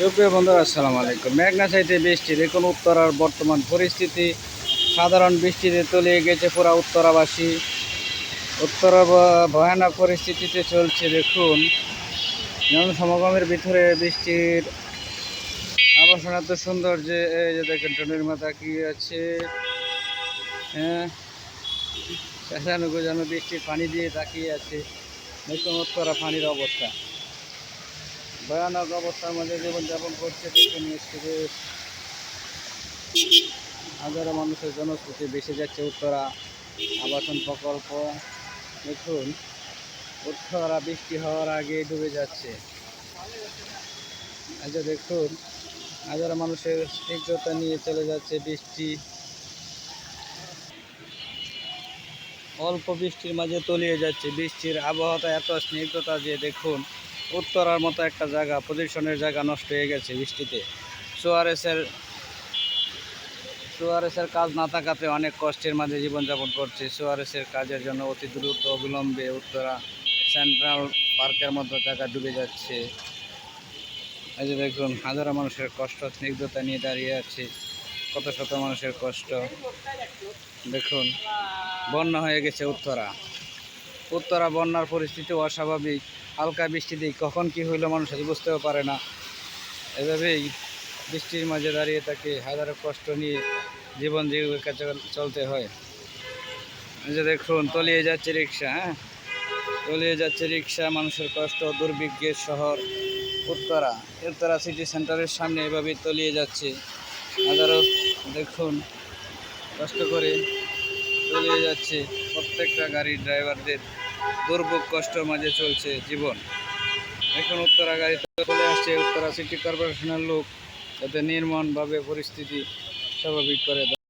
সুপ্রিয় বন্ধুরা, আসসালামু আলাইকুম। মেঘনা চাইতে বৃষ্টি, দেখুন উত্তরার বর্তমান পরিস্থিতি। সাধারণ বৃষ্টিতে তলিয়ে গেছে পুরা উত্তরাবাসী। উত্তরা ভয়ানক পরিস্থিতিতে চলছে, দেখুন। যেমন সমাগমের ভিতরে বৃষ্টির আবাসন এত সুন্দর যে, এই যে দেখেন টনের মাথা কি আছে। হ্যাঁ চেঁচানো যেন বৃষ্টির পানি দিয়ে তাকিয়ে আছে। দেখুন উত্তরা পানির অবস্থা। ভয়ানক অবস্থার মধ্যে জীবনযাপন করছে দেখুন স্কুলে হাজারো মানুষের জনশ্রুতি বেসে যাচ্ছে উত্তরা আবাসন প্রকল্প। দেখুন, উত্তরা বৃষ্টি হওয়ার আগে ডুবে যাচ্ছে। আচ্ছা দেখুন, হাজারো মানুষের স্নিগ্ধতা নিয়ে চলে যাচ্ছে বৃষ্টি। অল্প বৃষ্টির মাঝে তলিয়ে যাচ্ছে বৃষ্টির আবহাওয়াটা এত স্নিগ্ধতা যে দেখুন উত্তরার মতো একটা জায়গা পজিশনের জায়গা নষ্ট হয়ে গেছে বৃষ্টিতে। সোয়ারেসের সোয়ারেসের কাজ না থাকাতে অনেক কষ্টের মাঝে জীবনযাপন করছে। সোয়ারেসের কাজের জন্য অতি দ্রুত অবিলম্বে উত্তরা সেন্ট্রাল পার্কের মতো জায়গা ডুবে যাচ্ছে। এই যে দেখুন, হাজারো মানুষের কষ্ট, স্নিগ্ধতা নিয়ে দাঁড়িয়ে আছে। কত শত মানুষের কষ্ট। দেখুন, বন্যা হয়ে গেছে উত্তরা। উত্তরা বন্যার পরিস্থিতি অস্বাভাবিক, হালকা বৃষ্টিতে কখন কি হইল মানুষ বুঝতেও পারে না। এভাবেই বৃষ্টির মাঝে দাঁড়িয়ে তাকে হাজারো কষ্ট নিয়ে জীবন জীবিকা চল- চলতে হয়। যে দেখুন, তলিয়ে যাচ্ছে রিক্সা হ্যাঁ? তলিয়ে যাচ্ছে রিক্সা মানুষের কষ্ট, দুর্ভিক্ষের শহর, উত্তরা। উত্তরা সিটি সেন্টারের সামনে এভাবেই তলিয়ে যাচ্ছে। হাজারো, দেখুন, কষ্ট করে তলিয়ে যাচ্ছে প্রত্যেকটা গাড়ির ড্রাইভারদের দুর্ভোগ কষ্ট মাঝে চলছে জীবন। এখন উত্তরা গাড়িতে চলে আসছে, উত্তরা সিটি কর্পোরেশনের লোক যাতে নির্মমভাবে পরিস্থিতি স্বাভাবিক করে